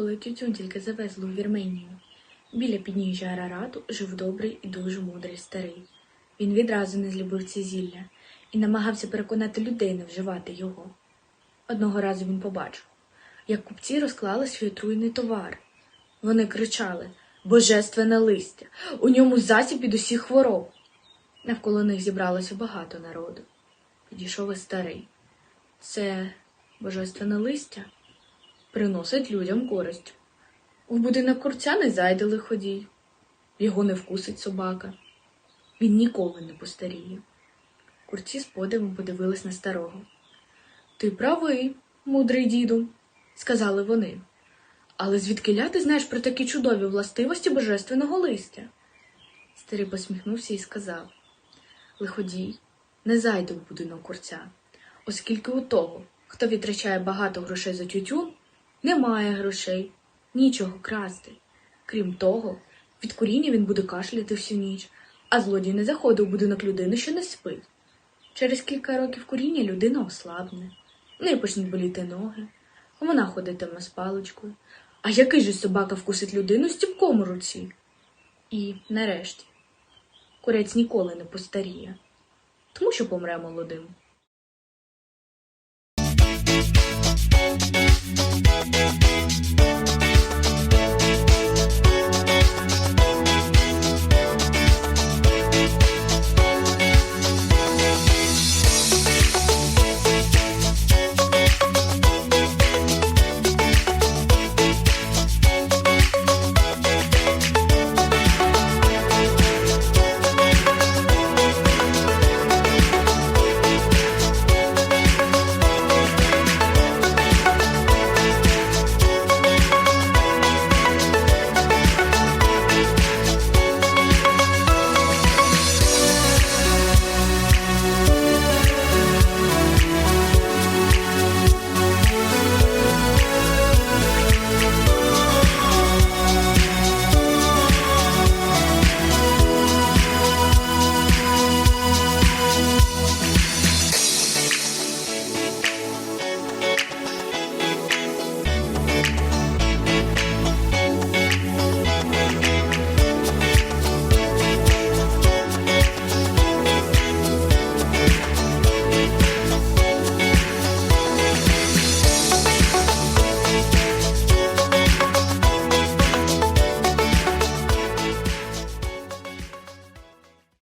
коли тютюн тільки завезли у Вірменію, біля підніжжя Арарату жив добрий і дуже мудрий старий. Він відразу не злюбив це зілля і намагався переконати людей не вживати його. Одного разу він побачив, як купці розклали свій отруйний товар. Вони кричали Божественне листя! У ньому засіб від усіх хвороб. Навколо них зібралося багато народу. Підійшов і старий. Це божественне листя приносить людям користь. В будинок курця не зайде лиходій, його не вкусить собака. Він ніколи не постаріє. Курці з подивом подивились на старого. Ти правий, мудрий діду, сказали вони. Але звідкиля ти знаєш про такі чудові властивості божественного листя? Старий посміхнувся і сказав Лиходій, не зайде в будинок курця, оскільки у того, хто витрачає багато грошей за тютюн, немає грошей, нічого красти. Крім того, від куріння він буде кашляти всю ніч, а злодій не заходить у будинок людини, що не спить. Через кілька років куріння людина ослабне, в неї почнуть боліти ноги, вона ходитиме з паличкою. А який же собака вкусить людину з тіпком у руці? І, нарешті, курець ніколи не постаріє, тому що помре молодим.